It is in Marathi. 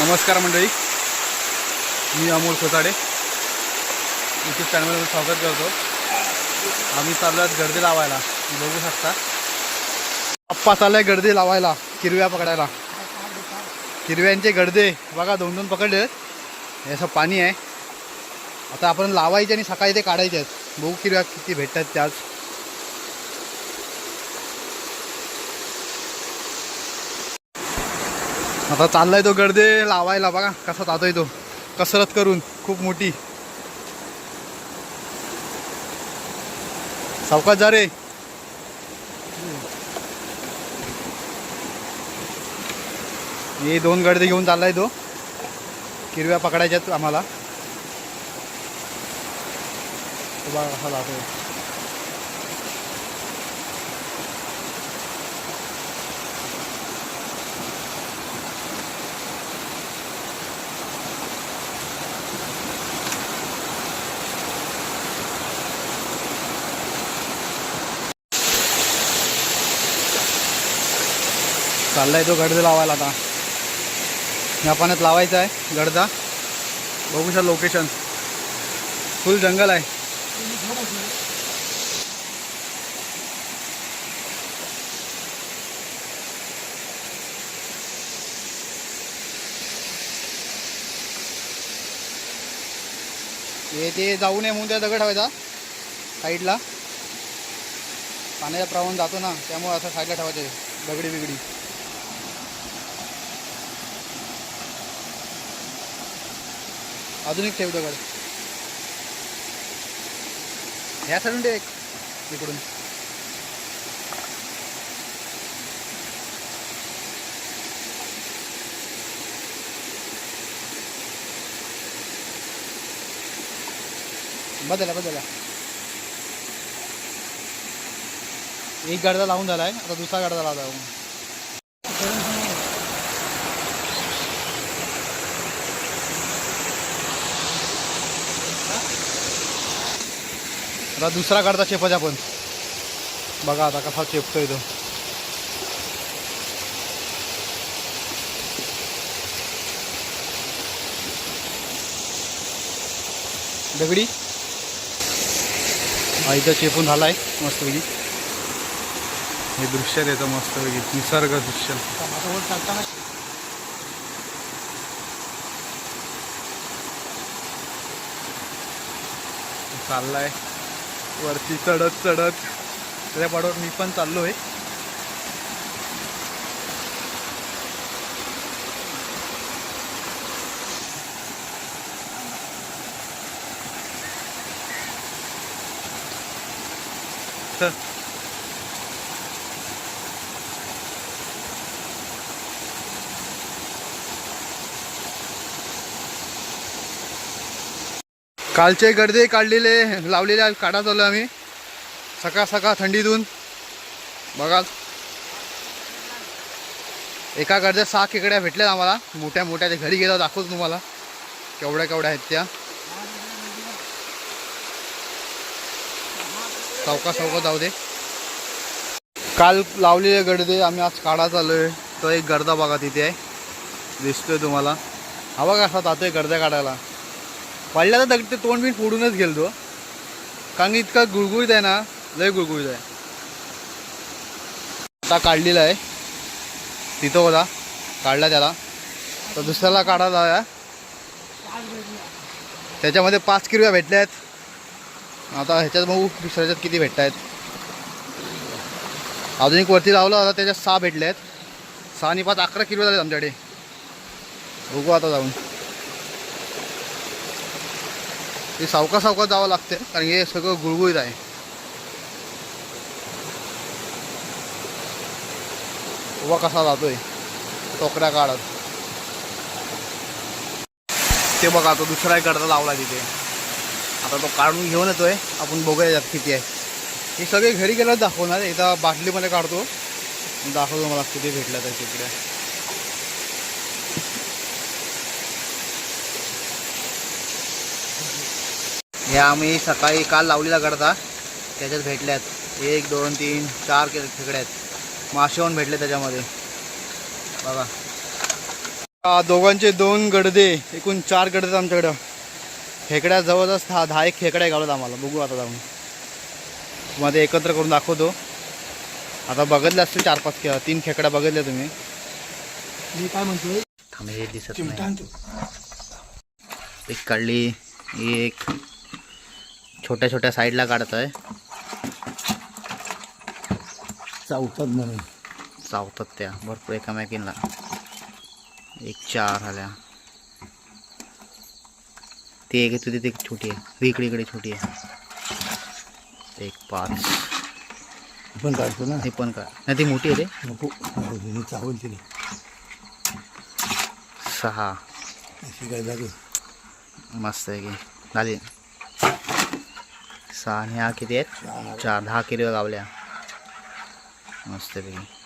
नमस्कार मंडळी. मी अमोल खोताडे. यूट्यूब चॅनलमध्ये स्वागत करतो. आम्ही चाललो आहेत गर्दी लावायला. बघू शकता. आप्पा चाललाय गर्दी लावायला किरव्या पकडायला. किरव्यांचे गर्दे बघा दोन दोन पकडले. हे असं पाणी आहे. आता आपण लावायचे आणि सकाळी ते काढायचे आहेत. बघू किरव्या किती भेटतात त्याच आता चाललाय तो गर्दे लावायला बघा कसा जातोय तो. कसरत करून खूप मोठी. सावकाश जा रे. हे दोन गडदे घेऊन चाललाय तो. किरव्या पकडायच्यात आम्हाला. बघा कसा जातोय. चाललाय तो गडद लावायला आता. या पाण्यात लावायचा आहे गडदा. बघू शकता लोकेशन फुल जंगल आहे. ते जाऊ नये म्हणून त्या दगड ठेवायचा. साईडला पाण्याचा प्रवाह जातो ना त्यामुळे असं साईडला ठेवायचं दगडी बिगडी अजून एक ठेव दगड. ह्या साईडून ठेव एक इकडून. बदला बदला. एक गाडदा लावून झालाय आता दुसरा गाडदा लावला आता दुसरा काढता चेपाचा पण बघा आता कसा चेपतोय तो. दगडी. हा इथं चेपून झालाय मस्तपैकी. हे दृश्य त्याचं मस्तपैकी निसर्ग दृश्य. चाललाय. वरती चढत चढत. त्याच्या पाठवर मी पण चाललो आहे चल. कालचे गडदे काढलेले लावलेले काढा चाललो आम्ही. सकाळ सकाळ थंडीतून. बघा. एका गडद्या सहा खेकड्या भेटल्यात आम्हाला. मोठ्या मोठ्या ते घरी गेलो दाखवतो तुम्हाला. केवढ्या केवढ्या आहेत त्या. चौका चौका जाऊ दे. काल लावलेले गडदे आम्ही आज काढा चाललोय. तो एक गर्दा बघा तिथे आहे. दिसतोय तुम्हाला. हवा कसा जातोय गर्द्या काढायला. पडल्या तर दगड ते तोंड बीन फोडूनच गेलतो. कारण की इतका गुळगुळीत आहे ना लय गुळगुळीत आहे. आता काढलेला आहे. तिथं होता काढला त्याला. तर दुसऱ्याला काढायला आहे. त्याच्यामध्ये पाच किरव्या भेटल्या आहेत. आता ह्याच्यात बघू दुसऱ्याच्यात किती भेटत आहेत. अजून एक वरती लावलं आता त्याच्यात सहा भेटल्या आहेत. सहा आणि पाच अकरा किलो झाले आमच्याकडे. बघू आता जाऊन. ते सावका सावका जावं लागते कारण हे सगळं गुळगुळीत आहे. उभा कसा जातोय? टोकऱ्या काढत. ते बघा तो दुसरा एक गडदा लावला तिथे. आता तो काढून घेऊन येतोय. आपण बघूया यात किती आहे. हे सगळे घरी गेल्यावर दाखवणार इथं बाटलीमध्ये काढतो. दाखवतो मला किती भेटलं त्या तिकडे. हे आम्ही सकाळी काल लावलेला गडदा. त्याच्यात भेटल्यात. एक दोन तीन चार खेकडे आहेत मासे पण भेटले त्याच्यामध्ये. बघा. दोघांचे दोन गडदे एकूण चार गडदे आहेत आमच्याकडं. खेकड्या जवळजवळ दहा दहा एक खेकड्या गावल्यात आम्हाला. बघू आता जाऊन. तुम्हाला ते एकत्र करून दाखवतो. आता बघितले असतील चार पाच खे तीन खेकड्या बघितल्या तुम्ही. मी काय म्हणतोय? थांबे हे दिसत नाही. एक काढली एक. छोट्या छोट्या साईडला काढत आहे चावतात म्हणून चावतात त्या. भरपूर एकामेकींना. एक चार आल्या. ते एक तुझी ती छोटी आहे. ती इकडे इकडे छोटी आहे. एक पाच. आपण काढतो ना. हे पण का नाही ती मोठी आहे रे. नको. चावल तिने सहा. अशी काय जागे मस्त आहे की. झाली. सहा आणि हा किती आहेत चार. दहा किलो गावल्या मस्तपैकी